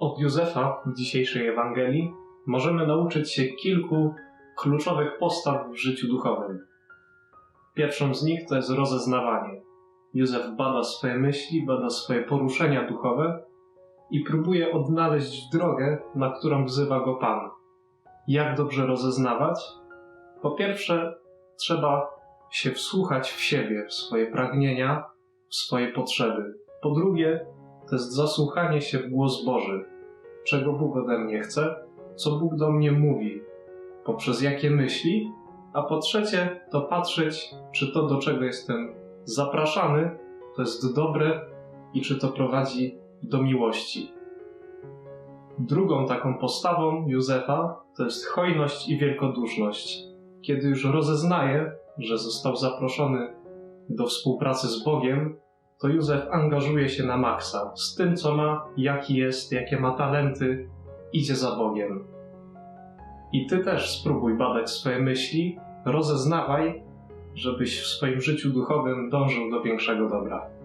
Od Józefa w dzisiejszej Ewangelii możemy nauczyć się kilku kluczowych postaw w życiu duchowym. Pierwszą z nich to jest rozeznawanie. Józef bada swoje myśli, bada swoje poruszenia duchowe i próbuje odnaleźć drogę, na którą wzywa go Pan. Jak dobrze rozeznawać? Po pierwsze, trzeba się wsłuchać w siebie, w swoje pragnienia, w swoje potrzeby. Po drugie, to jest zasłuchanie się w głos Boży. Czego Bóg ode mnie chce, co Bóg do mnie mówi, poprzez jakie myśli, a po trzecie, to patrzeć, czy to, do czego jestem zapraszany, to jest dobre i czy to prowadzi do miłości. Drugą taką postawą Józefa to jest hojność i wielkoduszność. Kiedy już rozeznaje, że został zaproszony do współpracy z Bogiem, to Józef angażuje się na maksa z tym, co ma, jaki jest, jakie ma talenty, idzie za Bogiem. I ty też spróbuj badać swoje myśli, rozeznawaj, żebyś w swoim życiu duchowym dążył do większego dobra.